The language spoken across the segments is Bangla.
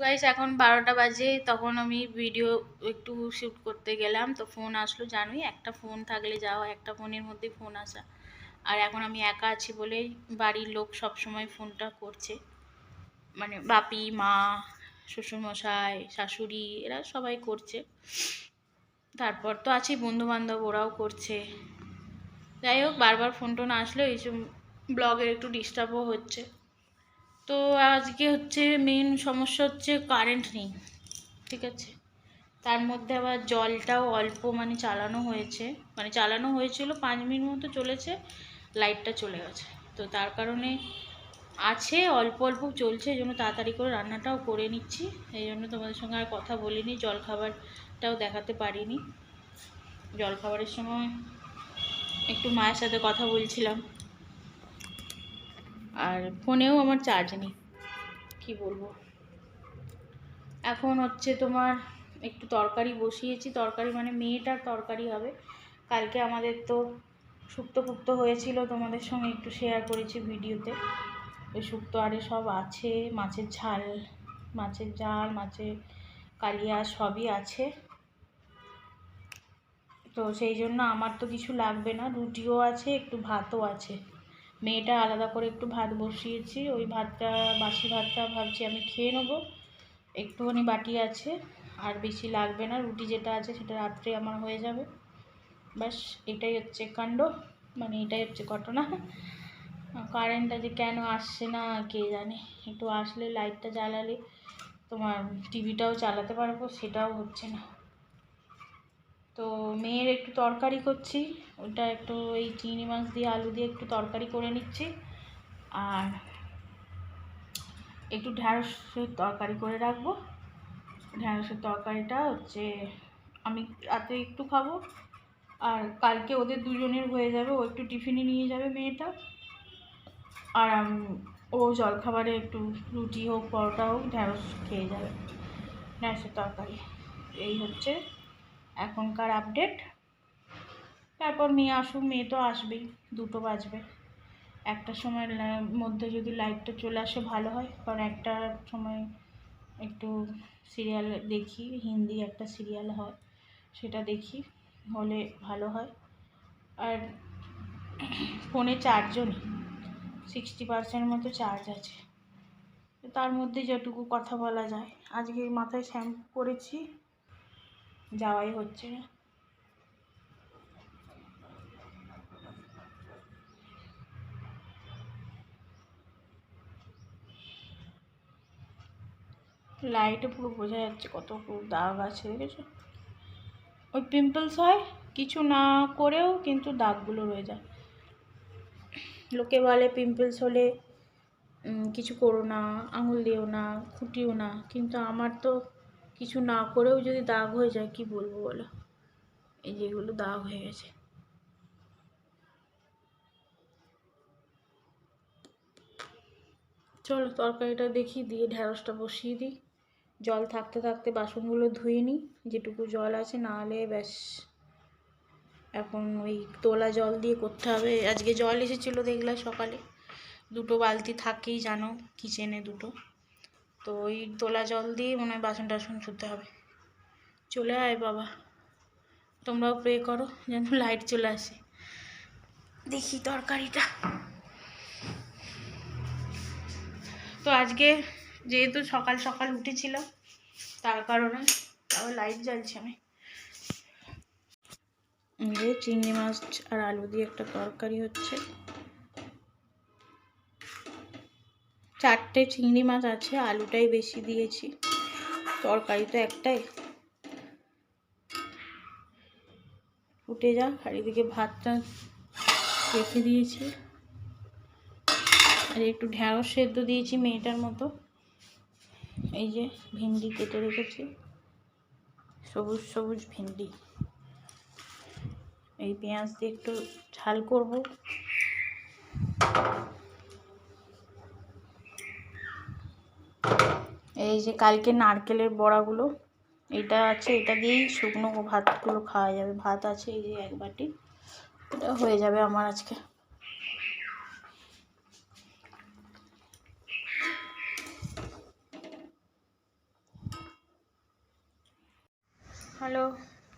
গাইস এখন বারোটা বাজে, তখন আমি ভিডিও একটু শ্যুট করতে গেলাম। তো ফোন আসলো, জানোই একটা ফোন থাকলে যাওয়া, একটা ফোনের মধ্যে ফোন আসা। আর এখন আমি একা আছি বলে বাড়ির লোক সব সময় ফোনটা করছে। মানে বাপি, মা, শ্বশুরমশাই, শাশুড়ি, এরা সবাই করছে। তারপর তো আছে বন্ধু বান্ধব ওরাও করছে। যাই হোক, বারবার ফোন টোন আসলে এইসব ব্লগের একটু ডিস্টার্বও হচ্ছে। তো আজকে হচ্ছে মেন সমস্যা হচ্ছে কারেন্ট নেই, ঠিক আছে? তার মধ্যে আবার জলটাও অল্প মানে চালানো হয়েছে মানে চালানো হয়েছিল পাঁচ মিনিট মতো চলেছে লাইটটা চলে গেছে। তো তার কারণে আছে, অল্প অল্প চলছে, এই জন্য তাড়াতাড়ি করে রান্নাটাও করে নিচ্ছি। এই জন্য তোমাদের সঙ্গে আর কথা বলিনি, জলখাবারটাও দেখাতে পারিনি। জলখাবারের সময় একটু মায়ের সাথে কথা বলছিলাম। আর ফোনেও আমার চার্জ নেই। কি বলব? এখন হচ্ছে তোমার একটু তরকারি বসিয়েছি। তরকারি মানে মেয়েটার তরকারি হবে। কালকে আমাদের তো শুক্তো ফুক্তো হয়েছিল। তোমাদের সঙ্গে একটু শেয়ার করেছি ভিডিওতে। ওই শুক্তো আরে সব আছে। মাছের ঝাল মাছের ঝাল মাছের কালিয়া সবই আছে। তো সেই জন্য আমার তো কিছু লাগবে না। রুটিও আছে, একটু ভাতও আছে। মেয়েটা আলাদা করে একটু ভাত বসিয়েছি, ওই ভাতটা, বাসি ভাতটা ভাবছি আমি খেয়ে নেব। একটুখানি বাটি আছে, আর বেশি লাগবে না, রুটি যেটা আছে সেটা রাত্রে আমার হয়ে যাবে। ব্যাস, এটাই হচ্ছে কাণ্ড মানে এটাই হচ্ছে ঘটনা। কারেন্টটা যে কেন আসছে না, কে জানে? একটু আসলে লাইটটা জ্বালালে তোমার টিভিটাও চালাতে পারব, সেটাও হচ্ছে না। তো মেয়ের একটু তরকারি করছি ওটা একটু এই চিংড়ি মাছ দিয়ে, আলু দিয়ে একটু তরকারি করে নিচ্ছি। আর একটু ঢ্যাঁড়সের তরকারি করে রাখব। ঢ্যাঁড়সের তরকারিটা হচ্ছে আমি রাতে একটু খাব, আর কালকে ওদের দুজনের হয়ে যাবে, ও একটু টিফিনে নিয়ে যাবে মেয়েটা। আর ও জলখাবারে একটু রুটি হোক, পরোটা হোক, ঢ্যাঁড়স খেয়ে যাবে। ঢ্যাঁড়সের তরকারি, এই হচ্ছে। এখনকার আপডেট। তারপর মেয়ে আসুক, মেয়ে তো আসবেই, দুটো বাজবে। একটা সময়ের মধ্যে যদি লাইটটা চলে আসে ভালো হয়, কারণ একটা সময় একটু সিরিয়াল দেখি, হিন্দি একটা সিরিয়াল হয়, সেটা দেখি, হলে ভালো হয়। আর ফোনে চার্জও নেই সিক্সটি পার্সেন্ট মতো চার্জ আছে। তার মধ্যে যেটুকু কথা বলা যায়। আজকে মাথায় শ্যাম্পু করেছি। যাওয়াই হচ্ছে। না লাইটে পুরো বোঝা যাচ্ছে কত দাগ আছে দেখেছ ওই পিম্পলস হয়, কিছু না করেও কিন্তু দাগগুলো রয়ে যায়। লোকে বলে পিম্পলস হলে কিছু করো না, আঙুল দিও না, খুঁটিও না, কিন্তু আমার তো কিছু না করেও যদি দাগ হয়ে যায়, কি বলব বলো? এই যেগুলো দাগ হয়ে গেছে। চলো তরকারিটা দেখি, দিয়ে ঢ্যাঁড়সটা বসিয়ে দিই। জল থাকতে থাকতে বাসনগুলো ধুয়ে নিই, যেটুকু জল আছে। না হলে ব্যাস, এখন ওই তোলা জল দিয়ে করতে হবে। আজকে জল এসেছিল দেখলে সকালে। দুটো বালতি থাকেই জানো, কিচেনে দুটো। তো ওই তোলা জল দিয়ে মনে হয় বাসন টাসন ধুতে হবে। চলে আয় বাবা। তোমরাও প্রে করো যেন লাইট চলে আসে। দেখি তরকারিটা। তো আজকে যেহেতু সকাল সকাল উঠেছিলাম তার কারণে তাও লাইট জ্বালছি আমি চিংড়ি মাছ আর আলু দিয়ে একটা তরকারি হচ্ছে। চারটে চিংড়ি মাছ আছে, আলুটাই বেশি দিয়েছি। তরকারি তো একটাই যাক, আর এদিকে ভাতটা রেখে দিয়েছি। আর একটু ঢ্যাঁড়স সেদ্ধ দিয়েছি মেয়েটার মতো। এই যে ভেন্ডি কেটে রেখেছি। সবুজ সবুজ ভেন্ডি। এই পেঁয়াজ দিয়ে একটু ঝাল করব। এই যে কালকে নারকেলের বড়াগুলো, এটা আছে, এটা দিয়েই শুকনো ভাতগুলো খাওয়া যাবে। ভাত আছে এই যে এক বাটি, এটা হয়ে যাবে আমার আজকে। হ্যালো,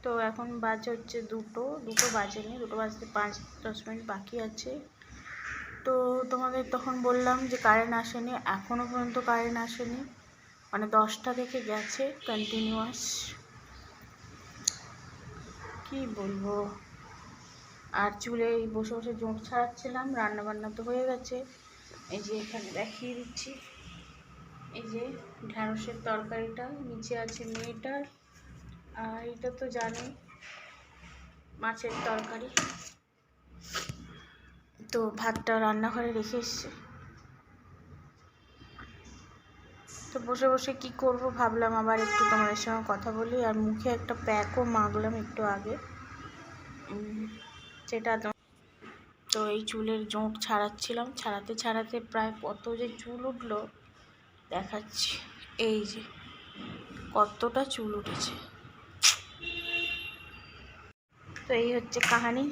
তো এখন বাজে হচ্ছে দুটো দুটো বাজেনি, দুটো বাজতে পাঁচ, দশ মিনিট বাকি আছে। তো তোমাদের তখন বললাম যে কারেন্ট আসেনি এখনও পর্যন্ত কারেন্ট আসেনি। মানে দশটা থেকে গেছে কন্টিনিউয়াস কি বলব? আর চুলে বসে বসে জোঁট ছাড়াচ্ছিলাম রান্না বান্না তো হয়ে গেছে। এই যে এখানে দেখিয়ে দিচ্ছি। এই যে ঢ্যাঁড়সের তরকারিটা, নিচে আছে মেয়েটার। আর এটা তো জানি মাছের তরকারি। তো ভাতটা রান্নাঘরে রেখে এসছে। তো বসে বসে কি করব ভাবলাম আবার একটু তোমাদের সঙ্গে কথা বলি, আর মুখে একটা প্যাকও মাগলাম একটু আগে। তো তো এই চুলের জোঁক ছাড়াচ্ছিলাম। ছাড়াতে ছাড়াতে প্রায় কত যে চুল উঠল, দেখাচ্ছি। এই যে, কতটা চুল উঠেছে। তো এই হচ্ছে কাহানি।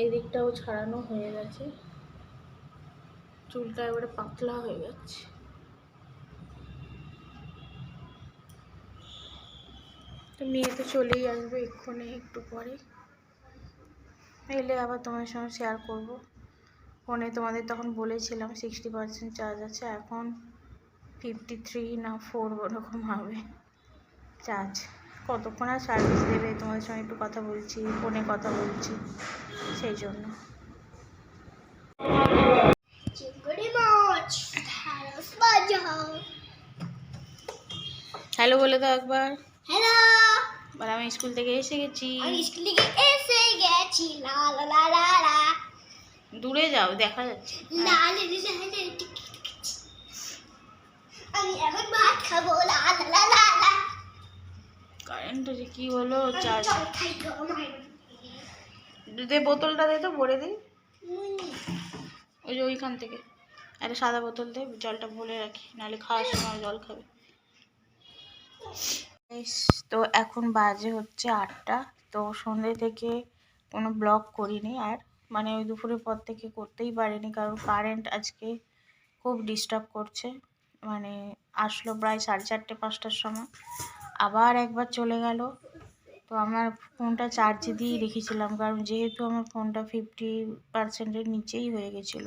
এই দিকটাও ছাড়ানো হয়ে গেছে। চুলটা এবারে পাতলা হয়ে যাচ্ছে। তো মেয়ে তো চলেই আসবে এক্ষুনি একটু পরে। এলে আবার তোমার সঙ্গে শেয়ার করব। ফোনে তোমাদের তখন বলেছিলাম সিক্সটি পার্সেন্ট চার্জ আছে, এখন ফিফটি থ্রি না ফোর ওরকম হবে। চার্জ কতক্ষণ আর সার্ভিস দেবে তোমাদের সঙ্গে একটু কথা বলছি ফোনে কথা বলছি সেই জন্য হ্যালো বলে দাও একবার হ্যালো আর আমি স্কুল থেকে এসে গেছি স্কুল থেকে এসে গেছি লা লা লা লা লা দূরে যাও দেখা যাচ্ছে লা লা লা লা লা টিক টিক টিক। আমি এখন ভাত খাব লা লা লা লা যে কি হলো চার্জ দে বোতলটা দে তো ভরে দিই ওই যে ওইখান থেকে। একটা সাদা বোতল দে জলটা ভরে রাখি নাহলে খাওয়ার সময় জল খাবে। তো এখন বাজে হচ্ছে আটটা তো সন্ধ্যে থেকে কোনো ব্লগ করিনি আর মানে ওই দুপুরের পর থেকে করতেই পারিনি কারণ কারেন্ট আজকে খুব ডিস্টার্ব করছে। মানে আসলো প্রায় সাড়ে চারটে পাঁচটার সময়। আবার একবার চলে গেল। তো আমার ফোনটা চার্জে দিয়েই রেখেছিলাম, কারণ যেহেতু আমার ফোনটা ফিফটি পার্সেন্টের নিচেই হয়ে গেছিল।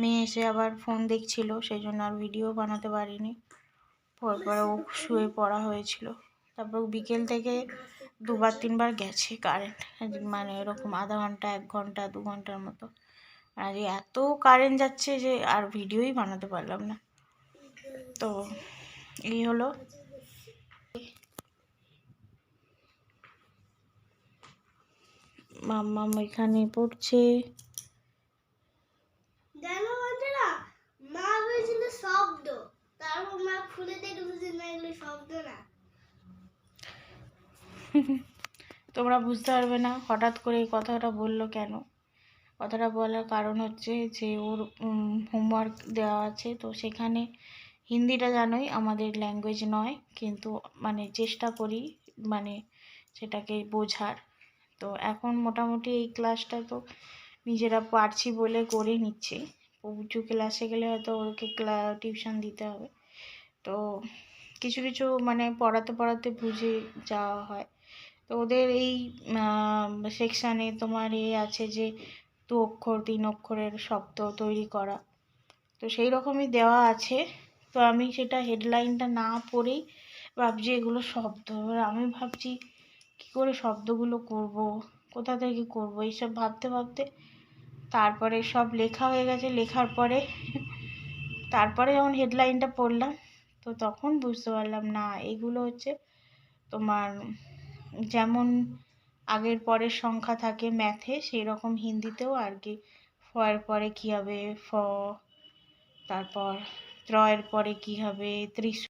মেয়ে এসে আবার ফোন দেখছিল সেই জন্য আর ভিডিও বানাতে পারিনি। পরপরে ও শুয়ে পড়া হয়েছিল। তারপর বিকেল থেকে দুবার, তিনবার গেছে কারেন্ট মানে এরকম আধা ঘণ্টা, এক ঘণ্টা, দু ঘণ্টার মতো। আর এত কারেন্ট যাচ্ছে যে আর ভিডিওই বানাতে পারলাম না। তো এই হলো। মাম্মাম এখানে পড়ছে। জানো বলছে না মা বলছিল শব্দ। তারপর মা খুলে দেখে বুঝে না এগুলো শব্দ না। তোমরা বুঝতে পারবে না হঠাৎ করে এই কথাটা বলল কেন। কথাটা বলার কারণ হচ্ছে যে ওর হোমওয়ার্ক দেওয়া আছে। তো সেখানে হিন্দিটা জানোই আমাদের ল্যাঙ্গুয়েজ নয় কিন্তু মানে চেষ্টা করি মানে সেটাকে বোঝার। তো এখন মোটামুটি এই ক্লাসটা তো নিজেরা পারছি বলে করে নিচ্ছি। উঁচু ক্লাসে গেলে হয়তো ওকে ক্লা টিউশন দিতে হবে। তো কিছু কিছু মানে পড়াতে পড়াতে বুঝে যাওয়া হয়। তো ওদের এই সেকশানে তোমার এ আছে যে দু অক্ষর, তিন অক্ষরের শব্দ তৈরি করা। তো সেই রকমই দেওয়া আছে। তো আমি সেটা হেডলাইনটা না পড়েই ভাবছি এগুলো শব্দ। এবার আমি ভাবছি কী করে শব্দগুলো করব? কোথা থেকে করব? এইসব ভাবতে ভাবতে তারপরে সব লেখা হয়ে গেছে। লেখার পরে, তারপরে যখন হেডলাইনটা পড়লাম, তো তখন বুঝতে পারলাম, না, এগুলো হচ্ছে তোমার যেমন আগের পরের সংখ্যা থাকে ম্যাথে সেই রকম হিন্দিতেও আর কি। ফ এর পরে কী হবে? ফ, তারপর ত্র এর পরে কী হবে? ত্রিশ